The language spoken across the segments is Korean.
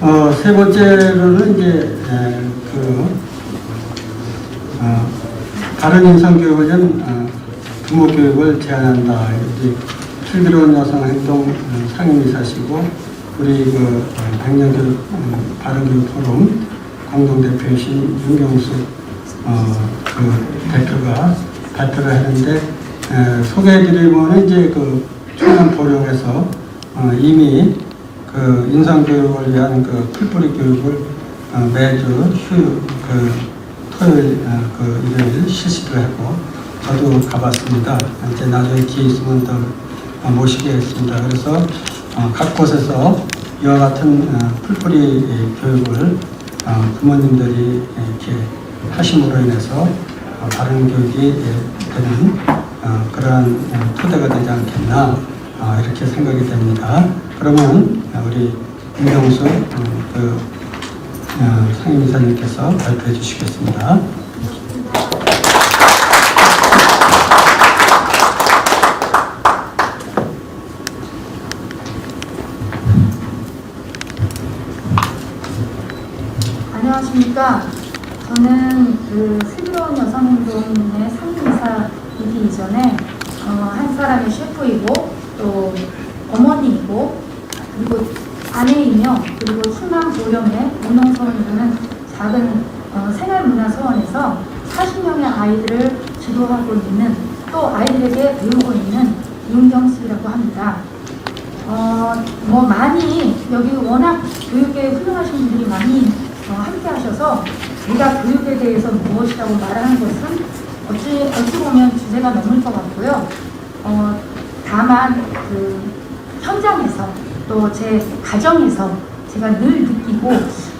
어, 세 번째로는 이제 에, 그 어, 다른 교육을 위한 어, 부모 교육을 제한한다. 이제 슬기로운 여성 행동 어, 상임이사시고 우리 그 어, 백년 교육 어, 바른 교육 포럼 공동 대표이신 윤경수 어, 그 대표가 발표를 했는데 에, 소개해드리면 이제 그 충남 보령에서 어, 이미 그 인성교육을 위한 그 풀뿌리 교육을 어, 매주 휴, 그 토요일 어, 그 일요일 실시를 하고 저도 가봤습니다. 이제 나중에 기회 있으면 더 어, 모시겠습니다. 그래서 어, 각 곳에서 이와 같은 어, 풀뿌리 예, 교육을 어, 부모님들이 이렇게 하심으로 인해서 어, 바른 교육이 예, 되는 어, 그러한 어, 토대가 되지 않겠나 어, 이렇게 생각이 됩니다. 그러면 어, 우리 임경수 어, 그 어, 상임이사님께서 발표해 주시겠습니다. 안녕하십니까. 저는 그 슬기로운 여성운동의 상임이사이기 이전에 어, 한 사람의 셰프이고 또 어머니이고 그리고 아내이며 그리고 충남 보령의 운동서원이라는 작은 어, 생활문화서원에서 40명의 아이들을 지도하고 있는 또 아이들에게 배우고 있는 윤경숙이라고 합니다. 어, 뭐 많이 여기 워낙 교육에 훌륭하신 분들이 많이 어, 함께 하셔서 제가 교육에 대해서 무엇이라고 말하는 것은 어찌, 어찌 보면 주제가 넘을 것 같고요. 어, 다만 그 현장에서 또 제 가정에서 제가 늘 느끼고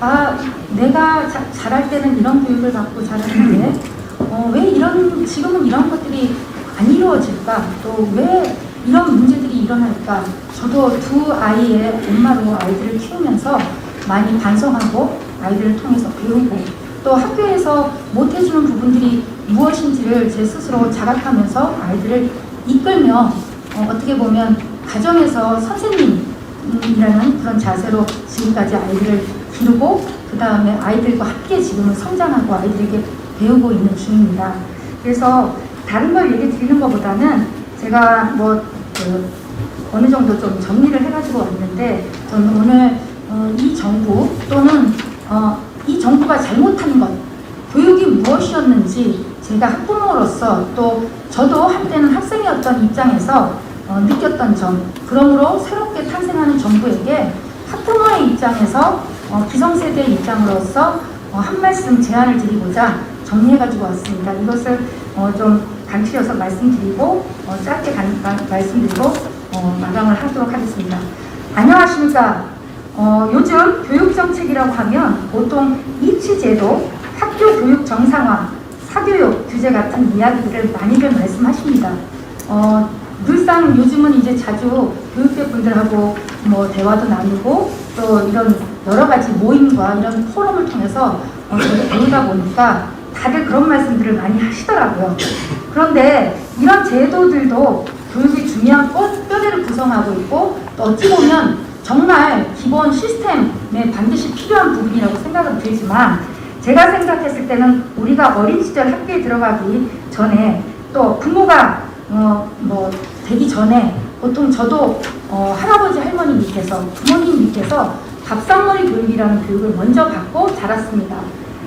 아 내가 자, 잘할 때는 이런 교육을 받고 자랐는데 어, 왜 이런 지금은 이런 것들이 안 이루어질까? 또 왜 이런 문제들이 일어날까? 저도 두 아이의 엄마로 아이들을 키우면서 많이 반성하고 아이들을 통해서 배우고 또 학교에서 못해주는 부분들이 무엇인지를 제 스스로 자각하면서 아이들을 이끌며 어, 어떻게 보면 가정에서 선생님 이라는 그런 자세로 지금까지 아이들을 기르고 그 다음에 아이들과 함께 지금은 성장하고 아이들에게 배우고 있는 중입니다. 그래서 다른 걸 얘기 드리는 것보다는 제가 뭐 그 어느 정도 좀 정리를 해가지고 왔는데 저는 오늘 어, 이 정부 또는 어, 이 정부가 잘못한 것 교육이 무엇이었는지 제가 학부모로서 또 저도 한때는 학생이었던 입장에서 어, 느꼈던 점 그러므로 새롭게 탄생하는 정부에게 학부모의 입장에서 어, 기성세대의 입장으로서 어, 한 말씀 제안을 드리고자 정리해가지고 왔습니다. 이것을 어, 좀 간추려서 말씀드리고 어, 짧게 간- 가- 말씀드리고 어, 마감을 하도록 하겠습니다. 안녕하십니까. 어, 요즘 교육정책이라고 하면 보통 입시제도, 학교 교육 정상화, 사교육 규제 같은 이야기들을 많이들 말씀하십니다. 어, 늘상 요즘은 이제 자주 교육계 분들하고 뭐 대화도 나누고 또 이런 여러 가지 모임과 이런 포럼을 통해서 어, 배우다 보니까 다들 그런 말씀들을 많이 하시더라고요. 그런데 이런 제도들도 교육의 중요한 뼈, 뼈대를 구성하고 있고 또 어찌 보면 정말 기본 시스템에 반드시 필요한 부분이라고 생각은 들지만 제가 생각했을 때는 우리가 어린 시절 학교에 들어가기 전에 또 부모가 어, 뭐 되기 전에 보통 저도 어, 할아버지 할머니 밑에서 부모님 밑에서 밥상머리 교육이라는 교육을 먼저 받고 자랐습니다.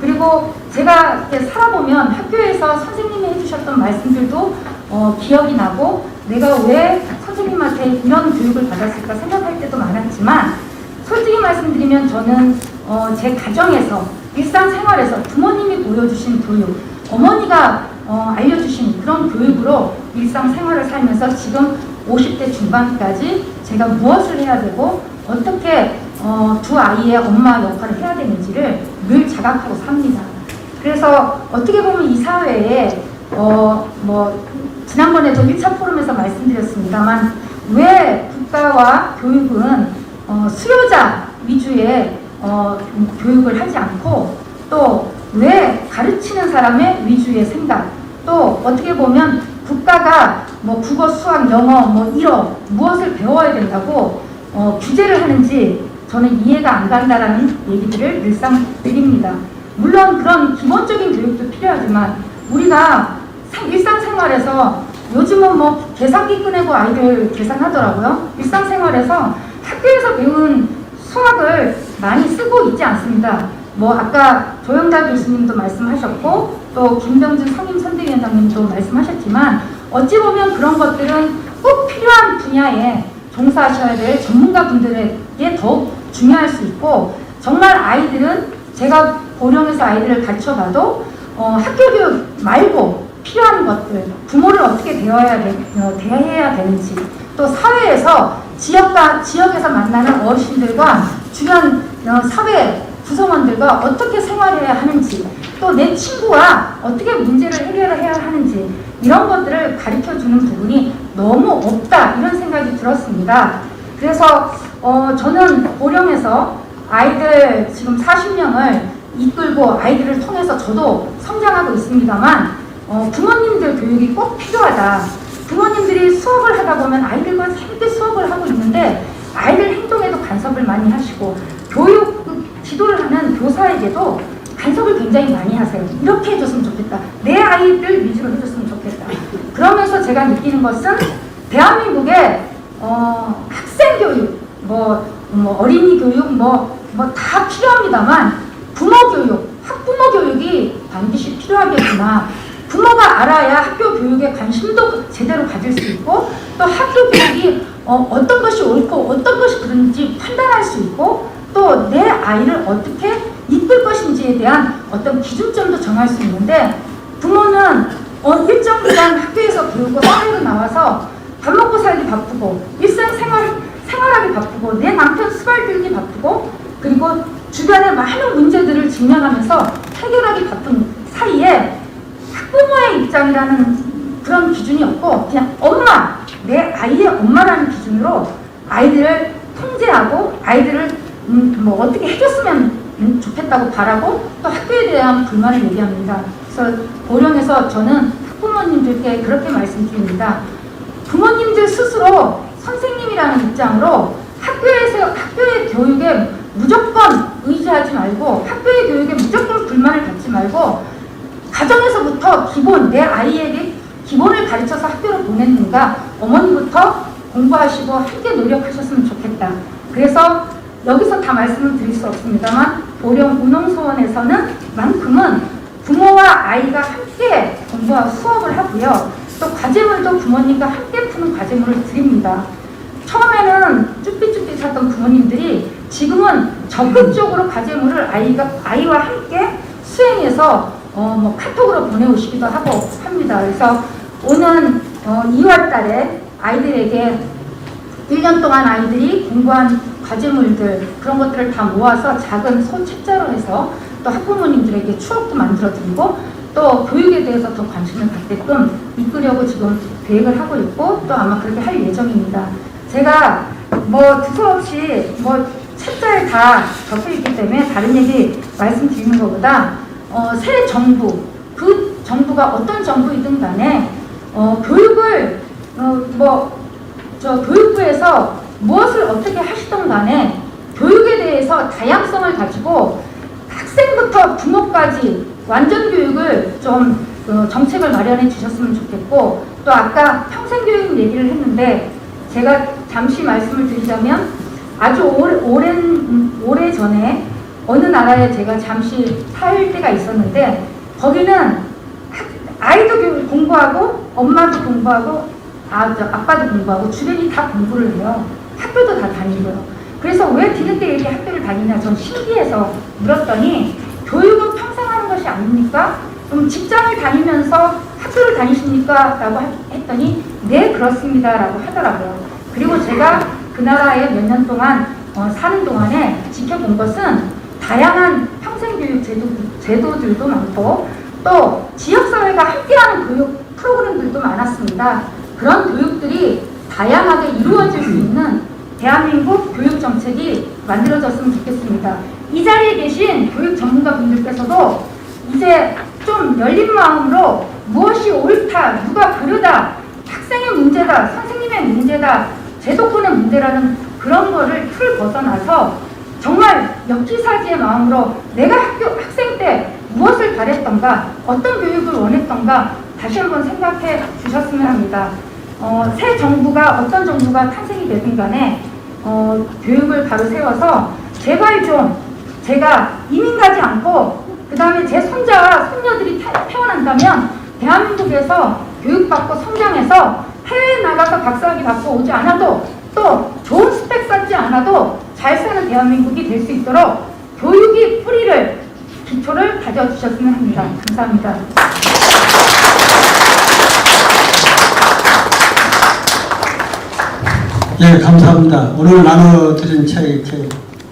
그리고 제가 살아보면 학교에서 선생님이 해주셨던 말씀들도 어, 기억이 나고 내가 왜 선생님한테 이런 교육을 받았을까 생각할 때도 많았지만 솔직히 말씀드리면 저는 어, 제 가정에서 일상생활에서 부모님이 보여주신 교육, 어머니가 어, 알려주신 그런 교육으로 일상생활을 살면서 지금 50대 중반까지 제가 무엇을 해야 되고 어떻게 어, 두 아이의 엄마 역할을 해야 되는지를 늘 자각하고 삽니다. 그래서 어떻게 보면 이 사회에 어, 뭐 지난번에도 1차 포럼에서 말씀드렸습니다만 왜 국가와 교육은 어, 수요자 위주의 어, 교육을 하지 않고 또 왜 가르치는 사람의 위주의 생각 또 어떻게 보면 국가가 뭐 국어, 수학, 영어, 뭐 일어 무엇을 배워야 된다고 어, 규제를 하는지 저는 이해가 안 간다라는 얘기들을 늘상 드립니다. 물론 그런 기본적인 교육도 필요하지만 우리가 상- 일상생활에서 요즘은 뭐 계산기 꺼내고 아이들 계산하더라고요. 일상생활에서 학교에서 배운 수학을 많이 쓰고 있지 않습니다. 뭐 아까 조영달 교수님도 말씀하셨고 또 김병준 상임 선대위원장님도 말씀하셨지만 어찌 보면 그런 것들은 꼭 필요한 분야에 종사하셔야 될 전문가 분들에게 더욱 중요할 수 있고 정말 아이들은 제가 고령에서 아이들을 가르쳐봐도 어, 학교 교육 말고 필요한 것들 부모를 어떻게 대해야, 되, 어, 대해야 되는지 또 사회에서 지역과 지역에서 만나는 어르신들과 주변 어, 사회 구성원들과 어떻게 생활해야 하는지 또 내 친구와 어떻게 문제를 해결해야 하는지 이런 것들을 가르쳐 주는 부분이 너무 없다 이런 생각이 들었습니다. 그래서 어, 저는 고령에서 아이들 지금 40명을 이끌고 아이들을 통해서 저도 성장하고 있습니다만 어, 부모님들 교육이 꼭 필요하다. 부모님들이 수업을 하다 보면 아이들과 함께 수업을 하고 있는데 아이들 행동에도 간섭을 많이 하시고 교육 지도를 하는 교사에게도 간섭을 굉장히 많이 하세요. 이렇게 해줬으면 좋겠다. 내 아이들 위주로 해줬으면 좋겠다. 그러면서 제가 느끼는 것은 대한민국의 어, 학생 교육, 뭐, 뭐 어린이 교육, 뭐 뭐 다 필요합니다만 부모 교육, 학부모 교육이 반드시 필요하겠구나. 부모가 알아야 학교 교육에 관심도 제대로 가질 수 있고 또 학교 교육이 어, 어떤 것이 옳고 어떤 것이 그른지 판단할 수 있고 또 내 아이를 어떻게 이끌 것인지에 대한 어떤 기준점도 정할 수 있는데 부모는 어, 일정 기간 학교에서 배우고 사회로 나와서 밥 먹고 살기 바쁘고 일상생활 생활하기 바쁘고 내 남편 수발 들기 바쁘고 그리고 주변의 많은 문제들을 직면하면서 해결하기 바쁜 사이에 학부모의 입장이라는 그런 기준이 없고 그냥 엄마 내 아이의 엄마라는 기준으로 아이들을 통제하고 아이들을 음, 뭐 어떻게 해줬으면 음, 좋겠다고 바라고 또 학교에 대한 불만을 얘기합니다. 그래서 고령에서 저는 학부모님들께 그렇게 말씀드립니다. 부모님들 스스로 선생님이라는 입장으로 학교에서 학교의 교육에 무조건 의지하지 말고 학교의 교육에 무조건 불만을 갖지 말고 가정에서부터 기본 내 아이에게 기본을 가르쳐서 학교로 보냈는가 어머니부터 공부하시고 함께 노력하셨으면 좋겠다. 그래서 여기서 다 말씀을 드릴 수 없습니다만 보령 운홍소원에서는 만큼은 부모와 아이가 함께 공부하고 수업을 하고요. 또 과제물도 부모님과 함께 푸는 과제물을 드립니다. 처음에는 쭈삣쭈삣 하던 부모님들이 지금은 적극적으로 과제물을 아이가 아이와 함께 수행해서 어, 뭐 카톡으로 보내오시기도 하고 합니다. 그래서 오는 어, 2월 달에 아이들에게 1년 동안 아이들이 공부한 과제물들 그런 것들을 다 모아서 작은 소책자로 해서 또 학부모님들에게 추억도 만들어 드리고 또 교육에 대해서 더 관심을 갖게끔 이끌려고 지금 계획을 하고 있고 또 아마 그렇게 할 예정입니다. 제가 뭐 두서없이 뭐 책자에 다 적혀 있기 때문에 다른 얘기 말씀드리는 것보다 어, 새 정부 그 정부가 어떤 정부이든 간에 어, 교육을 어, 뭐 저 교육부에서 무엇을 어떻게 하시던 간에 교육에 대해서 다양성을 가지고 학생부터 부모까지 완전 교육을 좀 어, 정책을 마련해 주셨으면 좋겠고 또 아까 평생교육 얘기를 했는데 제가 잠시 말씀을 드리자면 아주 오래, 오랜, 오래 전에 어느 나라에 제가 잠시 살 때가 있었는데 거기는 학- 아이도 공부하고 엄마도 공부하고 아, 저 아빠도 공부하고 주변이 다 공부를 해요. 학교도 다 다니고요. 그래서 왜 뒤늦게 이렇게 학교를 다니냐 전 신기해서 물었더니 교육은 평생 하는 것이 아닙니까? 그럼 직장을 다니면서 학교를 다니십니까? 라고 하- 했더니 네 그렇습니다 라고 하더라고요. 그리고 제가 그 나라에 몇 년 동안 어, 사는 동안에 지켜본 것은 다양한 평생교육 제도, 제도들도 많고 또 지역사회가 함께하는 교육 프로그램들도 많았습니다. 그런 교육들이 다양하게 이루어질 수 있는 대한민국 교육 정책이 만들어졌으면 좋겠습니다. 이 자리에 계신 교육 전문가 분들께서도 이제 좀 열린 마음으로 무엇이 옳다, 누가 그르다, 학생의 문제다, 선생님의 문제다, 제도권의 문제라는 그런 거를 틀 벗어나서 정말 역기사지의 마음으로 내가 학교 학생 때 무엇을 바랬던가 어떤 교육을 원했던가 다시 한번 생각해 주셨으면 합니다. 어, 새 정부가 어떤 정부가 탄생이 되든 간에 어, 교육을 바로 세워서 제발 좀 제가 이민 가지 않고 그 다음에 제 손자와 손녀들이 태- 태어난다면 대한민국에서 교육받고 성장해서 해외에 나가서 박사학위 받고 오지 않아도 또 좋은 스펙 쌓지 않아도 잘 사는 대한민국이 될 수 있도록 교육이 뿌리를 기초를 다져주셨으면 합니다. 감사합니다. 예, 감사합니다. 오늘 나눠드린 책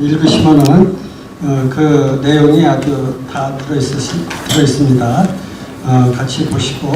읽으시면은 어, 그 내용이 아주 다 들어있, 들어있습니다. 어, 같이 보시고